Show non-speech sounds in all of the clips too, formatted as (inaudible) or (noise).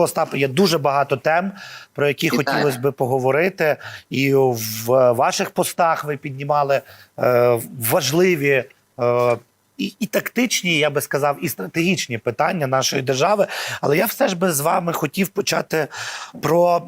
Остапе, є дуже багато тем, про які Вітаю. хотілося би поговорити. І в ваших постах ви піднімали е, важливі. Е, і, і тактичні, я би сказав, і стратегічні питання нашої держави. Але я все ж би з вами хотів почати про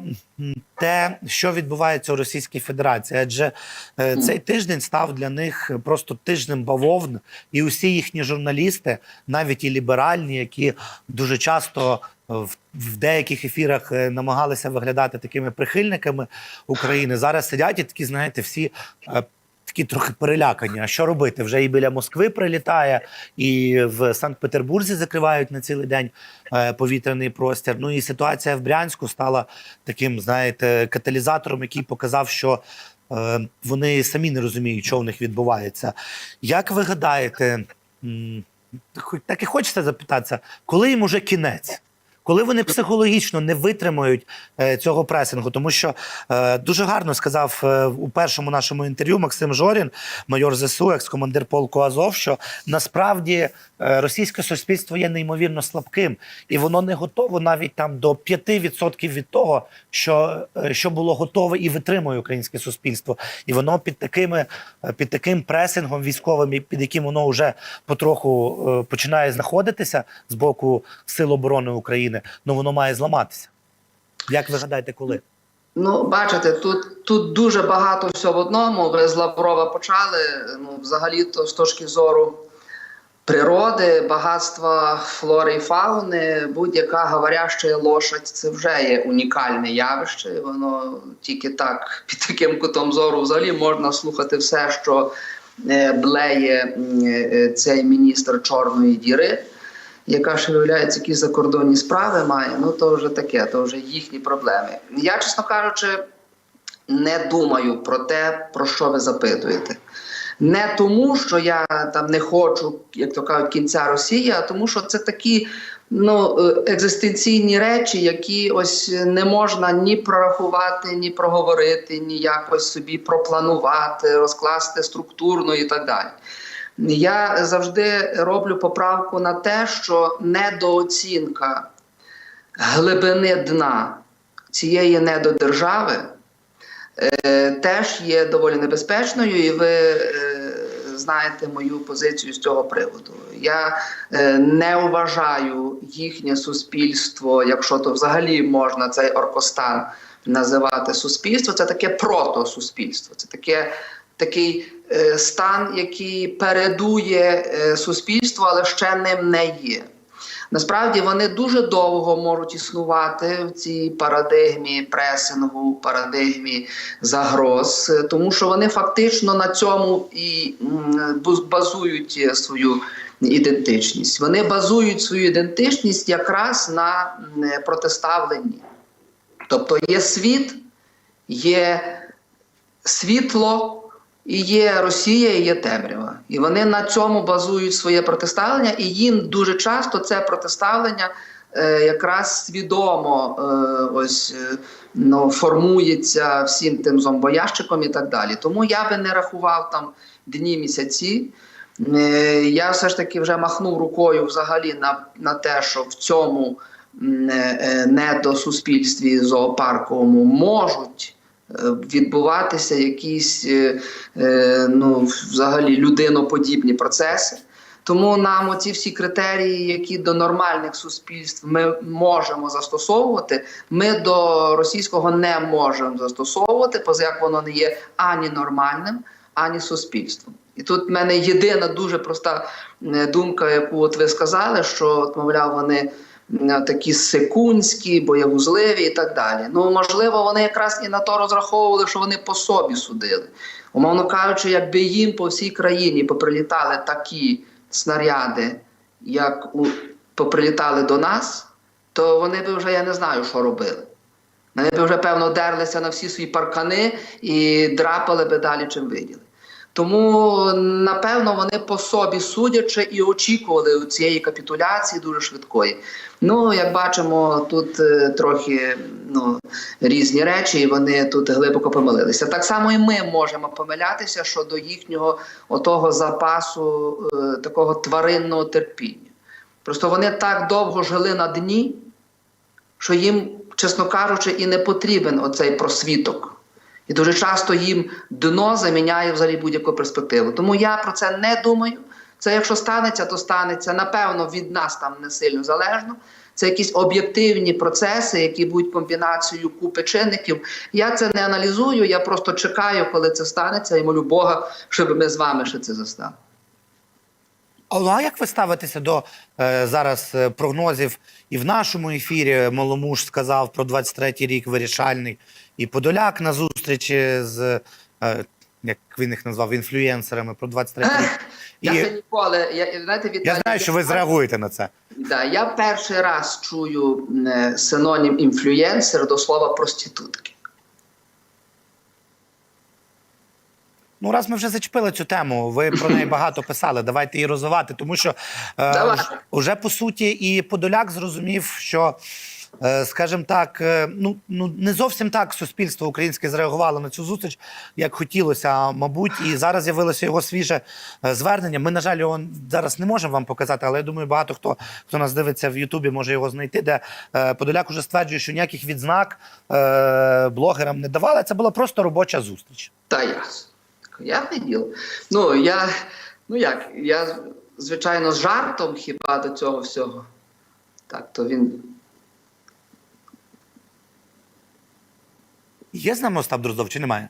те, що відбувається у Російській Федерації. Адже е, цей тиждень став для них просто тижнем бавовн, і усі їхні журналісти, навіть і ліберальні, які дуже часто е, в, в деяких ефірах е, намагалися виглядати такими прихильниками України, зараз сидять і такі, знаєте, всі. е, Такі трохи перелякані. А що робити? Вже і біля Москви прилітає, і в Санкт-Петербурзі закривають на цілий день е, повітряний простір. Ну і ситуація в Брянську стала таким, знаєте, каталізатором, який показав, що е, вони самі не розуміють, що в них відбувається. Як ви гадаєте, так і хочеться запитатися, коли їм уже кінець? Коли вони психологічно не витримають е, цього пресингу, тому що е, дуже гарно сказав е, у першому нашому інтерв'ю Максим Жорін, майор ЗСУ, екс-командир полку Азов, що насправді е, російське суспільство є неймовірно слабким, і воно не готово навіть там до 5% від того, що, е, що було готове і витримує українське суспільство. І воно під такими е, під таким пресингом військовим, під яким воно вже потроху е, починає знаходитися з боку Сил оборони України, ну воно має зламатися. Як ви гадаєте, коли? Ну, бачите, тут, тут дуже багато всього в одному. Ви з Лаврова почали. Ну, взагалі, то з точки зору природи, багатства флори і фауни, будь-яка говоряща лошадь це вже є унікальне явище. І Воно тільки так, під таким кутом зору, взагалі можна слухати все, що е, блеє е, цей міністр Чорної діри. Яка ще виявляється, які закордонні справи має, ну то вже таке, то вже їхні проблеми. Я, чесно кажучи, не думаю про те, про що ви запитуєте. Не тому, що я там не хочу, як то кажуть, кінця Росії, а тому, що це такі ну, е, екзистенційні речі, які ось не можна ні прорахувати, ні проговорити, ні якось собі пропланувати, розкласти структурно і так далі. Я завжди роблю поправку на те, що недооцінка глибини дна цієї недодержави е, теж є доволі небезпечною, і ви е, знаєте мою позицію з цього приводу. Я е, не вважаю їхнє суспільство, якщо то взагалі можна цей оркостан називати суспільство, це таке протосуспільство, це таке. Такий е, стан, який передує е, суспільству, але ще ним не є. Насправді вони дуже довго можуть існувати в цій парадигмі пресингу, парадигмі загроз, е, тому що вони фактично на цьому і базують свою ідентичність. Вони базують свою ідентичність якраз на протиставленні. Тобто є світ, є світло. І є Росія, і є темрява. І вони на цьому базують своє протиставлення, і їм дуже часто це протиставлення е, якраз свідомо е, ось, е, ну, формується всім тим зомбоящиком і так далі. Тому я би не рахував там дні місяці. Е, я все ж таки вже махнув рукою взагалі на, на те, що в цьому е, е, недосуспільстві зоопарковому можуть відбуватися якісь е, е, ну, взагалі людиноподібні процеси. Тому нам оці всі критерії, які до нормальних суспільств ми можемо застосовувати, ми до російського не можемо застосовувати, поза як воно не є ані нормальним, ані суспільством. І тут в мене єдина дуже проста е, думка, яку от ви сказали, що от, мовляв, вони такі секундські, боягузливі і так далі. Ну, можливо, вони якраз і на то розраховували, що вони по собі судили. Умовно кажучи, якби їм по всій країні поприлітали такі снаряди, як у, поприлітали до нас, то вони би вже я не знаю, що робили. Вони б вже, певно, дерлися на всі свої паркани і драпали би далі, чим виділи. Тому, напевно, вони по собі судячи і очікували цієї капітуляції дуже швидкої. Ну, як бачимо, тут е, трохи ну, різні речі, і вони тут глибоко помилилися. Так само і ми можемо помилятися щодо їхнього отого запасу е, такого тваринного терпіння. Просто вони так довго жили на дні, що що їм, чесно кажучи, і не потрібен оцей просвіток. І дуже часто їм дно заміняє взагалі будь-яку перспективу. Тому я про це не думаю. Це якщо станеться, то станеться. Напевно, від нас там не сильно залежно. Це якісь об'єктивні процеси, які будуть комбінацією купи чинників. Я це не аналізую, я просто чекаю, коли це станеться, і молю Бога, щоб ми з вами ще це застали. А ну, а як ви ставитеся до е, зараз е, прогнозів? І в нашому ефірі Маломуж сказав про 23-й рік вирішальний, і Подоляк на зустрічі з е, як він їх назвав інфлюєнсерами про 23-й рік. І Я ще ніколи, я, знаєте, я знаю, що ви зреагуєте на це. Да, я перший раз чую е, синонім інфлюєнсер до слова проститутки. Ну, раз ми вже зачепили цю тему, ви про неї (clears throat) багато писали. Давайте її розвивати, тому що е, уже по суті і Подоляк зрозумів, що, скажімо так, е, ну, ну не зовсім так суспільство українське зреагувало на цю зустріч, як хотілося, мабуть, і зараз з'явилося його свіже е, звернення. Ми, на жаль, його зараз не можемо вам показати, але я думаю, багато хто хто нас дивиться в Ютубі, може його знайти, де е, Подоляк уже стверджує, що ніяких відзнак е, блогерам не давали. Це була просто робоча зустріч. Та ясно. Ясне діло. Ну, я, ну як, я, звичайно, з жартом хіба до цього всього. Так, то він. Є з нами Остап Дроздов чи немає?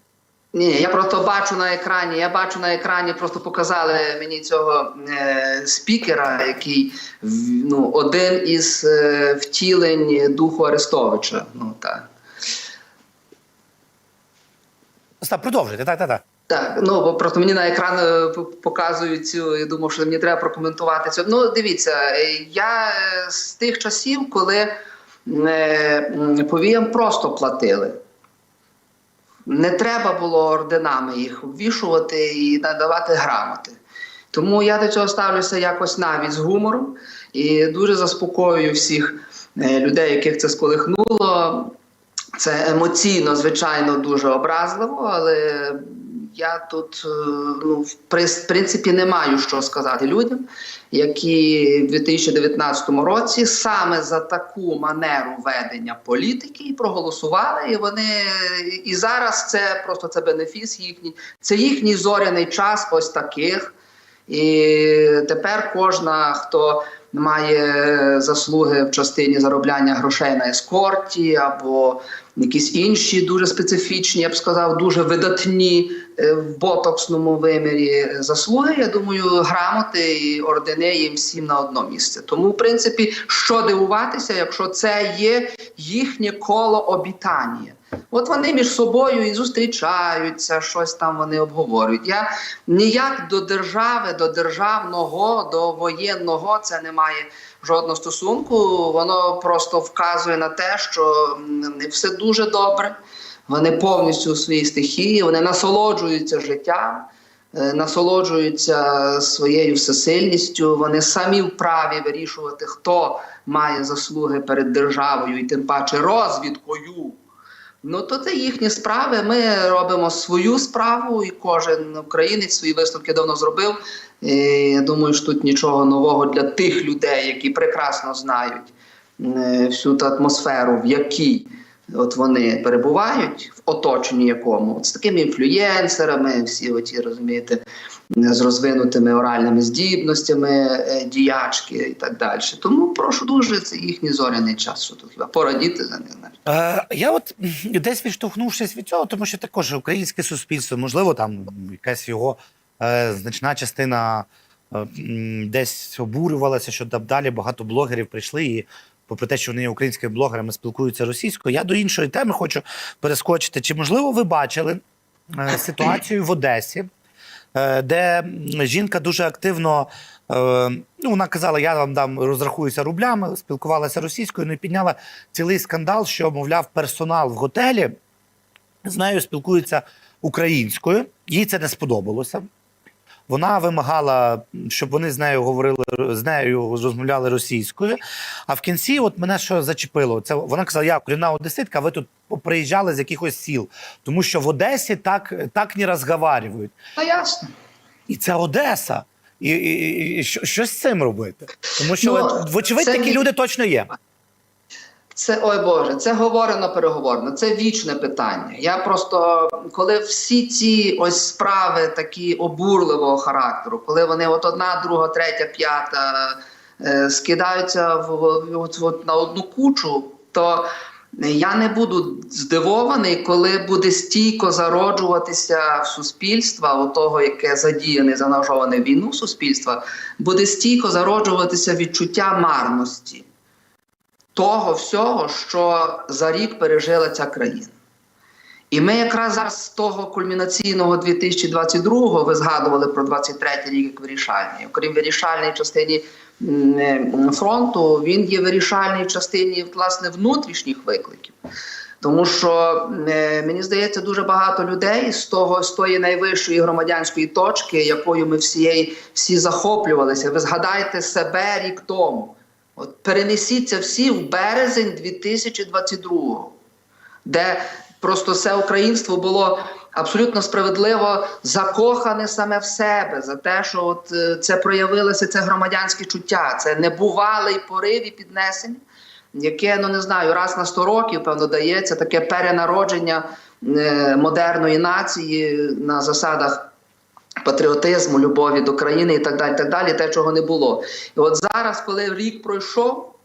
Ні, я просто бачу на екрані. Я бачу на екрані, просто показали мені цього е, спікера, який ну, один із е, втілень духу Арестовича. Ну, так. Остап, продовжуйте, так, так, так. Так, ну бо просто мені на екран е, показують цю. Я думав, що мені треба прокоментувати це. Ну, дивіться, е, я е, з тих часів, коли повіям просто платили. Не треба було орденами їх обвішувати і надавати грамоти. Тому я до цього ставлюся якось навіть з гумором і дуже заспокоюю всіх е, людей, яких це сколихнуло. Це емоційно, звичайно, дуже образливо, але я тут е, ну, в принципі не маю що сказати людям, які в 2019 році саме за таку манеру ведення політики і проголосували. І вони і зараз це просто це бенефіс їхній, це їхній зоряний час, ось таких. І тепер кожна, хто має заслуги в частині заробляння грошей на ескорті або якісь інші дуже специфічні, я б сказав, дуже видатні е, в ботоксному вимірі заслуги. Я думаю, грамоти і ордени їм всім на одно місце. Тому, в принципі, що дивуватися, якщо це є їхнє коло обітання. От вони між собою і зустрічаються, щось там вони обговорюють. Я ніяк до держави, до державного, до воєнного це не має жодного стосунку. Воно просто вказує на те, що все дуже добре. Вони повністю у своїй стихії, вони насолоджуються життям, е, насолоджуються своєю всесильністю. Вони самі вправі вирішувати, хто має заслуги перед державою і тим паче розвідкою. Ну, то це їхні справи. Ми робимо свою справу, і кожен українець свої висновки давно зробив. І я думаю, що тут нічого нового для тих людей, які прекрасно знають е, всю ту атмосферу, в якій от вони перебувають, в оточенні якому, от з такими інфлюєнсерами, всі оті, розумієте, з розвинутими оральними здібностями, е, діячки і так далі. Тому прошу дуже, це їхній зоряний час, що тут хіба порадіти за них. Е, я от (clears throat) десь відштовхнувшись від цього, тому що також українське суспільство, можливо, там якась його е, значна частина десь обурювалася, що далі багато блогерів прийшли і. Попри те, що вони є українськими блогерами, спілкуються російською. Я до іншої теми хочу перескочити. Чи можливо ви бачили е, ситуацію в Одесі, е, де жінка дуже активно е, ну, вона казала, я вам дам розрахуюся рублями, спілкувалася російською, ну і підняла цілий скандал, що, мовляв, персонал в готелі з нею спілкується українською. Їй це не сподобалося. Вона вимагала, щоб вони з нею говорили з нею розмовляли російською. А в кінці, от мене що зачепило, це вона казала, я корінна одеситка, ви тут приїжджали з якихось сіл, тому що в Одесі так, так не розговарюють. Та ясно. І це Одеса. І, і, і що, що з цим робити? Тому що, Ну, вочевидь, це такі люди точно є. Це ой Боже, це говорено переговорно. Це вічне питання. Я просто коли всі ці ось справи такі обурливого характеру, коли вони от одна, друга, третя, п'ята е, скидаються в, в- от, от на одну кучу, то я не буду здивований, коли буде стійко зароджуватися в суспільства, у того, яке задіяне, заангажоване в війну суспільства, буде стійко зароджуватися відчуття марності того всього, що за рік пережила ця країна. І ми якраз зараз з того кульмінаційного 2022-го, ви згадували про 23-й рік як вирішальний. Окрім вирішальної частині е, фронту, він є вирішальній частині власне внутрішніх викликів. Тому що е, мені здається, дуже багато людей з того з тої найвищої громадянської точки, якою ми всієї всі захоплювалися. Ви згадайте себе рік тому. От перенесіться всі в березень 2022-го, де просто все українство було абсолютно справедливо закохане саме в себе за те, що от е, це проявилося це громадянське чуття, це небувалий порив і піднесення, яке ну не знаю, раз на 100 років певно дається таке перенародження е, модерної нації на засадах патріотизму, любові до країни і так далі, так далі, те, чого не було. І от зараз, коли рік пройшов,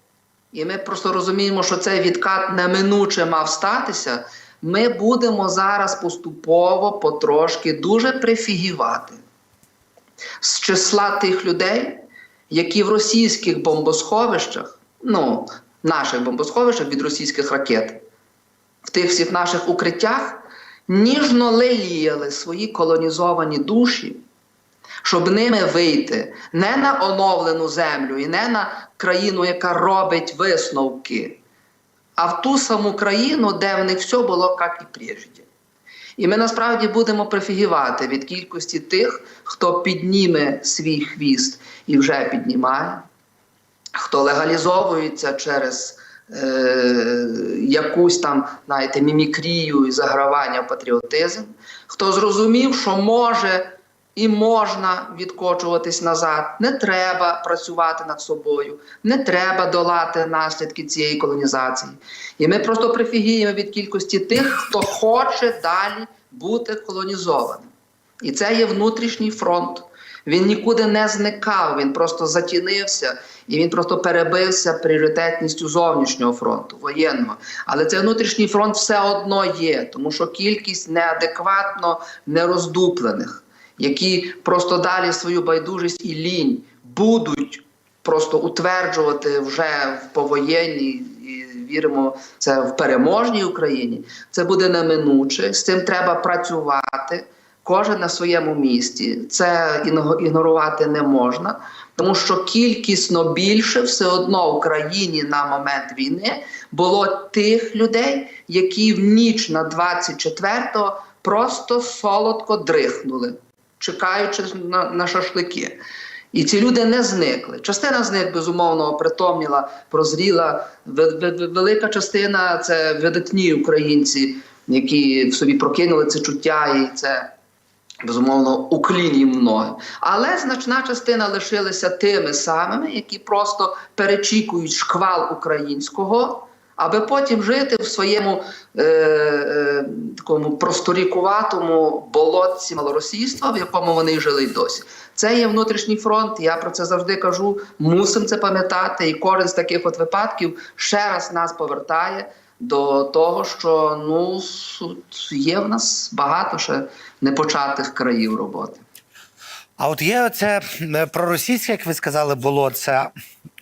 і ми просто розуміємо, що цей відкат неминуче мав статися, ми будемо зараз поступово, потрошки дуже прифігівати з числа тих людей, які в російських бомбосховищах, ну, наших бомбосховищах від російських ракет, в тих всіх наших укриттях ніжно леліяли свої колонізовані душі, щоб ними вийти не на оновлену землю і не на країну, яка робить висновки, а в ту саму країну, де в них все було як і прежде. І ми насправді будемо прифігівати від кількості тих, хто підніме свій хвіст і вже піднімає, хто легалізовується через е, якусь там, знаєте, мімікрію і загравання патріотизм, хто зрозумів, що може і можна відкочуватись назад, не треба працювати над собою, не треба долати наслідки цієї колонізації. І ми просто прифігіємо від кількості тих, хто хоче далі бути колонізованим. І це є внутрішній фронт. Він нікуди не зникав, він просто затінився і він просто перебився пріоритетністю зовнішнього фронту, воєнного. Але цей внутрішній фронт все одно є, тому що кількість неадекватно нероздуплених, які просто далі свою байдужість і лінь будуть просто утверджувати вже в повоєнній віримо це в переможній Україні. Це буде неминуче. З цим треба працювати. Кожен на своєму місці. Це ігнорувати не можна, тому що кількісно більше все одно в Україні на момент війни було тих людей, які в ніч на 24-го просто солодко дрихнули, чекаючи на, на шашлики. І ці люди не зникли. Частина з них безумовно притомніла, прозріла. Ве- ве- Велика частина це видатні українці, які в собі прокинули це чуття, і це безумовно уклін їм ноги. Але значна частина лишилися тими самими, які просто перечікують шквал українського. Аби потім жити в своєму е, е, такому просторікуватому болотці малоросійства, в якому вони жили й досі. Це є внутрішній фронт. Я про це завжди кажу. Мусимо це пам'ятати. І кожен з таких от випадків ще раз нас повертає до того, що ну є в нас багато ще непочатих країв роботи. А от є оце е, проросійське, як ви сказали, було це.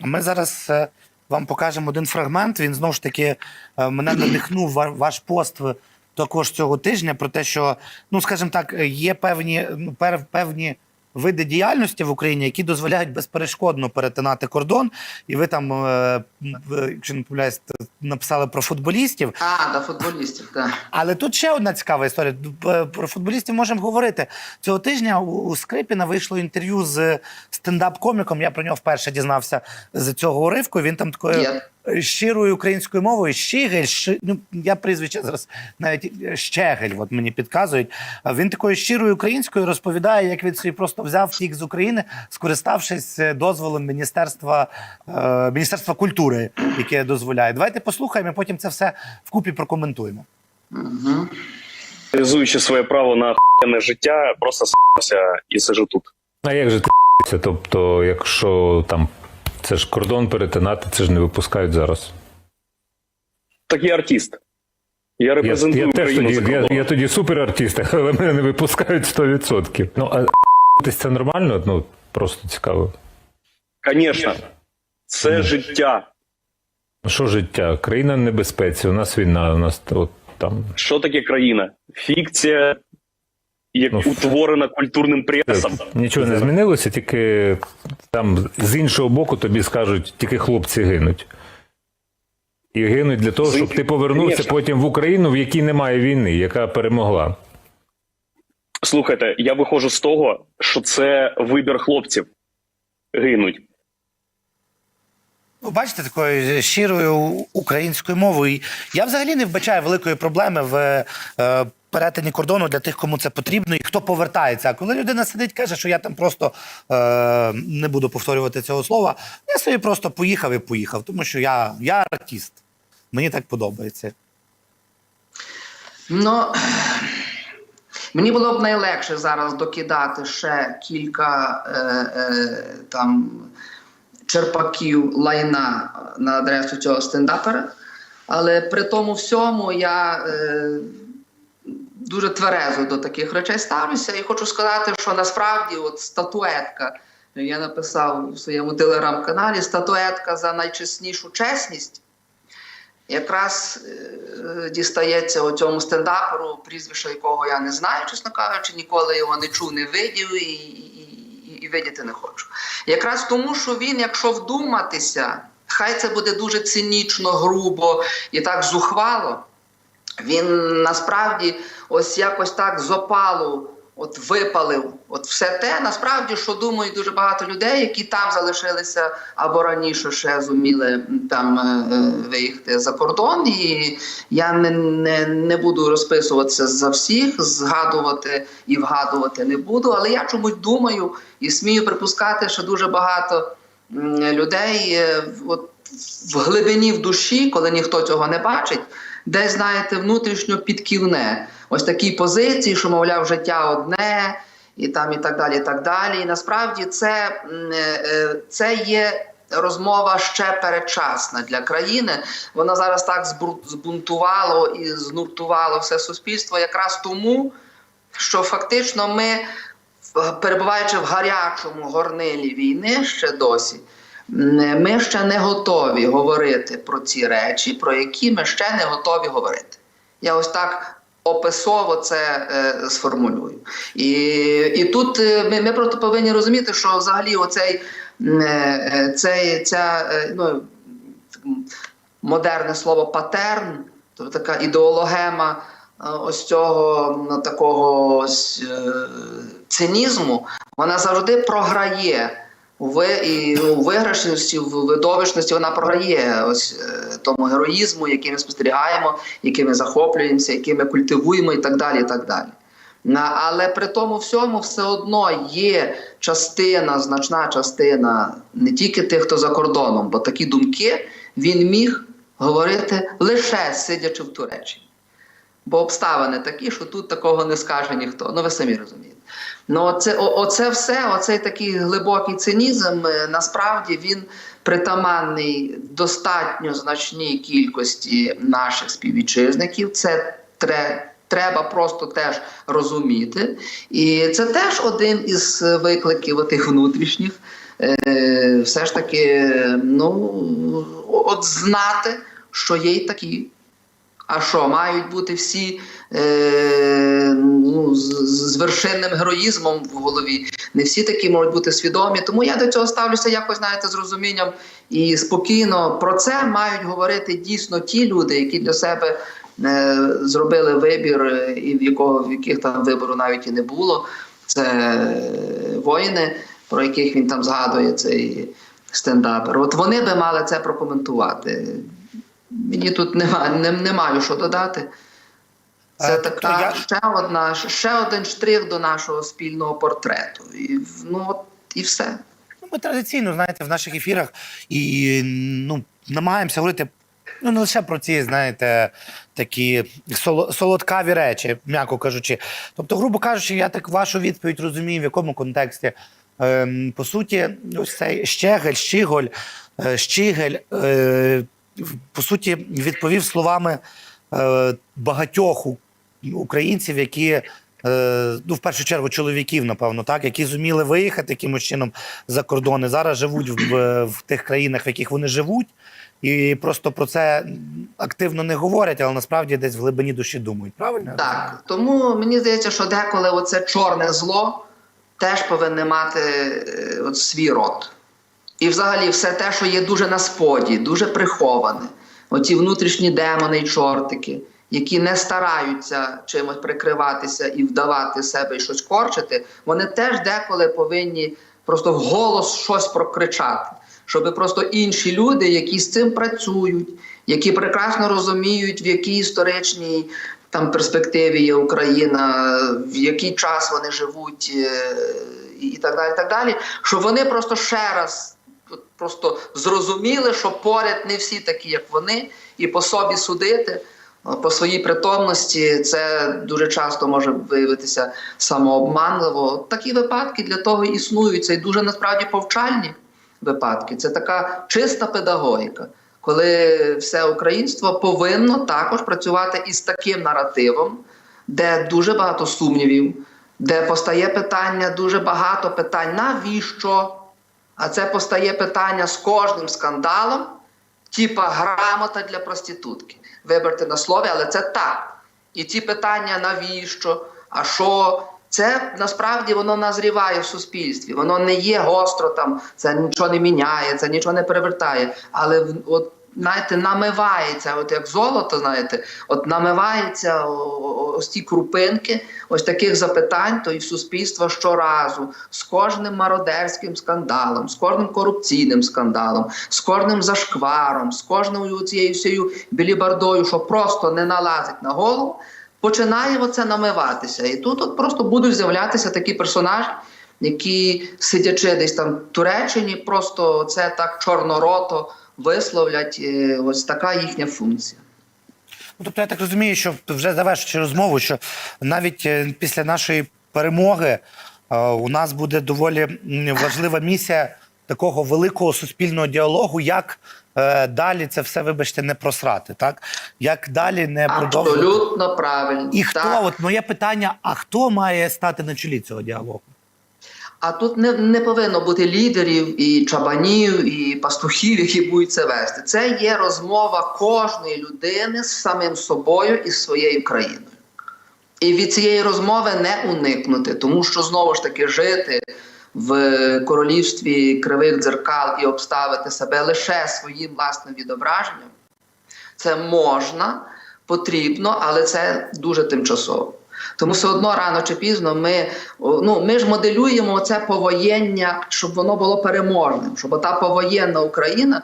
Ми зараз е, вам покажемо один фрагмент. Він знову ж таки е, мене надихнув ва- ваш пост також цього тижня про те, що, ну скажімо так, є певні, ну, певні види діяльності в Україні, які дозволяють безперешкодно перетинати кордон. І ви там, е, якщо не помиляюсь, написали про футболістів. А, до футболістів, так. Але тут ще одна цікава історія. Про футболістів можемо говорити. Цього тижня у Скрипіна вийшло інтерв'ю з стендап-коміком. Я про нього вперше дізнався з цього уривку. Він там такою Є. щирою українською мовою Щігель, щи, ну я прізвище зараз навіть е, Щегель, от мені підказують. Він такою щирою українською розповідає, як він собі просто взяв втік з України, скориставшись е, дозволом міністерства е, міністерства культури, яке дозволяє. Давайте послухаємо, і потім це все вкупі прокоментуємо. Угу. реалізуючи своє право на охуєнне життя, просто с**ся і сижу тут. А як же ти? Тобто, якщо там це ж кордон перетинати, це ж не випускають зараз. Так я артист. Я Я, репрезентую я теж Україну тоді, я, я тоді суперартист, (laughs) але мене не випускають 100%. Ну, а це нормально? Ну, просто цікаво. Конечно. Це життя. Ну, Що життя? Країна в небезпеці, у нас війна, у нас от, там. Що таке країна? Фікція, як Ну, утворена культурним пресом. Нічого не змінилося, тільки там з іншого боку тобі скажуть, тільки хлопці гинуть. І гинуть для того, щоб ти повернувся Конечно. потім в Україну, в якій немає війни, яка перемогла. Слухайте, я виходжу з того, що це вибір хлопців гинуть. Ну, бачите, такою щирою українською мовою. Я взагалі не вбачаю великої проблеми в е, перетині кордону для тих, кому це потрібно, і хто повертається. А коли людина сидить, каже, що я там просто е, не буду повторювати цього слова, я собі просто поїхав і поїхав, тому що я, я артист. Мені так подобається. Ну, мені було б найлегше зараз докидати ще кілька е, е, там черпаків лайна на адресу цього стендапера. Але при тому всьому я е, дуже тверезо до таких речей ставлюся. І хочу сказати, що насправді от статуетка, я написав у своєму телеграм-каналі, статуетка за найчеснішу чесність якраз е, дістається у цьому стендаперу, прізвище якого я не знаю, чесно кажучи, ніколи його не чув, не видів і, і, і, і видіти не хочу. Якраз тому, що він, якщо вдуматися, хай це буде дуже цинічно, грубо і так зухвало, він насправді ось якось так з опалу от випалив от все те, насправді, що думають дуже багато людей, які там залишилися або раніше ще зуміли там е, е, виїхати за кордон. І я не, не, не буду розписуватися за всіх, згадувати і вгадувати не буду. Але я чомусь думаю і смію припускати, що дуже багато людей е, от, в глибині в душі, коли ніхто цього не бачить, десь, знаєте, внутрішньо підківне. Ось такі позиції, що, мовляв, життя одне, і там і так далі. І так далі. І насправді це, е, е, це є. Розмова ще передчасна для країни. Вона зараз так збунтувало і знуртувало все суспільство, якраз тому, що фактично ми, перебуваючи в гарячому горнилі війни ще досі, ми ще не готові говорити про ці речі, про які ми ще не готові говорити. Я ось так описово це е, сформулюю. І, і тут е, ми, ми просто повинні розуміти, що взагалі оцей е, е, цей, ця, ну, модерне слово патерн, тобто така ідеологема ось цього такого ось, цинізму, вона завжди програє. Ну, у виграшності, в видовищності вона програє ось е, тому героїзму, який ми спостерігаємо, яким ми захоплюємося, який ми культивуємо, і так далі. і так далі. Але при тому всьому все одно є частина, значна частина не тільки тих, хто за кордоном, бо такі думки він міг говорити лише сидячи в Туреччині. Бо обставини такі, що тут такого не скаже ніхто. Ну ви самі розумієте. Ну, оце, оце все, оцей такий глибокий цинізм, е, насправді він притаманний достатньо значній кількості наших співвітчизників. Це тре, треба просто теж розуміти. І це теж один із викликів тих внутрішніх. Е, все ж таки, ну, от знати, що є й такі. А що, мають бути всі е, ну, з, вершинним героїзмом в голові. Не всі такі можуть бути свідомі. Тому я до цього ставлюся якось, знаєте, з розумінням і спокійно. Про це мають говорити дійсно ті люди, які для себе е, зробили вибір, е, і в якого в яких там вибору навіть і не було. Це воїни, про яких він там згадує, цей стендапери. От вони би мали це прокоментувати. Мені тут нема, не, не маю що додати. Це Е, тобто така я- ще одна, ще один штрих до нашого спільного портрету. І, ну, от, і все. Ну, ми традиційно, знаєте, в наших ефірах і ну, намагаємося говорити ну, не лише про ці, знаєте, такі солодкаві речі, м'яко кажучи. Тобто, грубо кажучи, я так вашу відповідь розумію, в якому контексті. Ем, по суті, ось цей Щегель, Щіголь, е, Щігель, е, по суті, відповів словами е, багатьох українців, які е, ну, в першу чергу, чоловіків, напевно, так, які зуміли виїхати якимось чином за кордони, зараз живуть в, в тих країнах, в яких вони живуть, і просто про це активно не говорять, але насправді десь в глибині душі думають. Правильно? Так, тому мені здається, що деколи оце чорне зло теж повинне мати е, от свій рот. І взагалі все те, що є дуже на споді, дуже приховане. Оці внутрішні демони і чортики, які не стараються чимось прикриватися і вдавати себе і щось корчити, вони теж деколи повинні просто вголос щось прокричати, щоб просто інші люди, які з цим працюють, які прекрасно розуміють, в якій історичній там перспективі є Україна, в який час вони живуть, е, і так далі. так далі, Щоб вони просто ще раз просто зрозуміли, що поряд не всі такі, як вони, і по собі судити. По своїй притомності це дуже часто може виявитися самообманливо. Такі випадки для того і існують. Це й дуже насправді повчальні випадки. Це така чиста педагогіка, коли все українство повинно також працювати із таким наративом, де дуже багато сумнівів, де постає питання, дуже багато питань, навіщо? А це постає питання з кожним скандалом, типа грамота для проститутки. Виберте на слові, але це так. І ті питання, навіщо, а що, це насправді воно назріває в суспільстві. Воно не є гостро там, це нічого не міняє, це нічого не перевертає. Але от, знаєте, намивається, от як золото, знаєте, от намивається ось ті крупинки, ось таких запитань, то і суспільство щоразу з кожним мародерським скандалом, з кожним корупційним скандалом, з кожним зашкваром, з кожною цією всією білібардою, що просто не налазить на голову, починає оце намиватися. І тут от просто будуть з'являтися такі персонажі, які, сидячи десь там в Туреччині, просто це так чорнорото висловлять. Е, Ось така їхня функція. Ну, тобто я так розумію, що вже завершуючи розмову, що навіть е, після нашої перемоги е, у нас буде доволі важлива місія такого великого суспільного діалогу, як далі це все, вибачте, не просрати, так? Як далі не продовжувати. Абсолютно правильно. І хто, Так. от моє питання: а хто має стати на чолі цього діалогу? А тут не, не повинно бути лідерів і чабанів, і пастухів, які будуть це вести. Це є розмова кожної людини з самим собою і з своєю країною. І від цієї розмови не уникнути, тому що знову ж таки жити в королівстві кривих дзеркал і обставити себе лише своїм власним відображенням. Це можна, потрібно, але це дуже тимчасово. Тому все одно рано чи пізно ми, ну, ми ж моделюємо це повоєння, щоб воно було переможним, щоб та повоєнна Україна,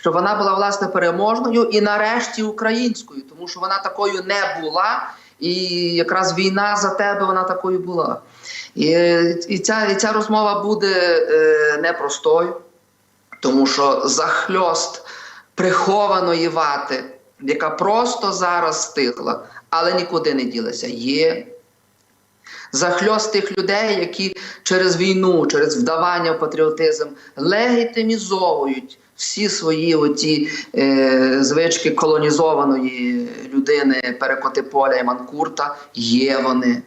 щоб вона була власне переможною і нарешті українською, тому що вона такою не була, і якраз війна за тебе вона такою була. І, і, ця, і ця розмова буде е, непростою, тому що захльост прихованої вати, яка просто зараз стихла, але нікуди не ділася, є. Захльост тих людей, які через війну, через вдавання в патріотизм легітимізовують всі свої оті е, звички колонізованої людини Перекоти Поля і Манкурта, є вони.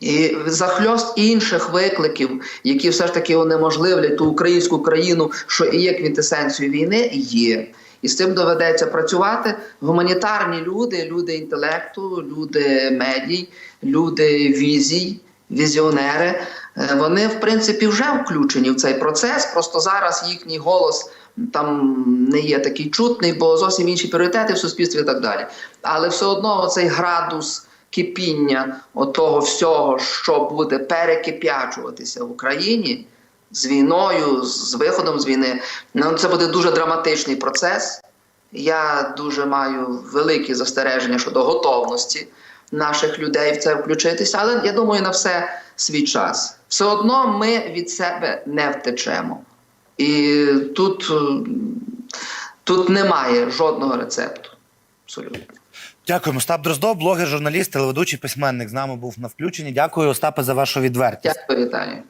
І захльост інших викликів, які все ж таки унеможливлять ту українську країну, що і є квінтесенцією війни, є. І з цим доведеться працювати гуманітарні люди, люди інтелекту, люди медій, люди візій, візіонери. Е, Вони, в принципі, вже включені в цей процес. Просто зараз їхній голос там не є такий чутний, бо зовсім інші пріоритети в суспільстві і так далі. Але все одно цей градус кипіння отого всього, що буде перекип'ячуватися в Україні, з війною, з виходом з війни. Ну, це буде дуже драматичний процес. Я дуже маю великі застереження щодо готовності наших людей в це включитися, але я думаю, на все свій час. Все одно ми від себе не втечемо. І тут, е, тут немає жодного рецепту. Абсолютно. Дякуємо. Остап Дроздов, блогер, журналіст, телеведучий, письменник з нами був на включенні. Дякую, Остапе, за вашу відвертість. Дякую, Віталій.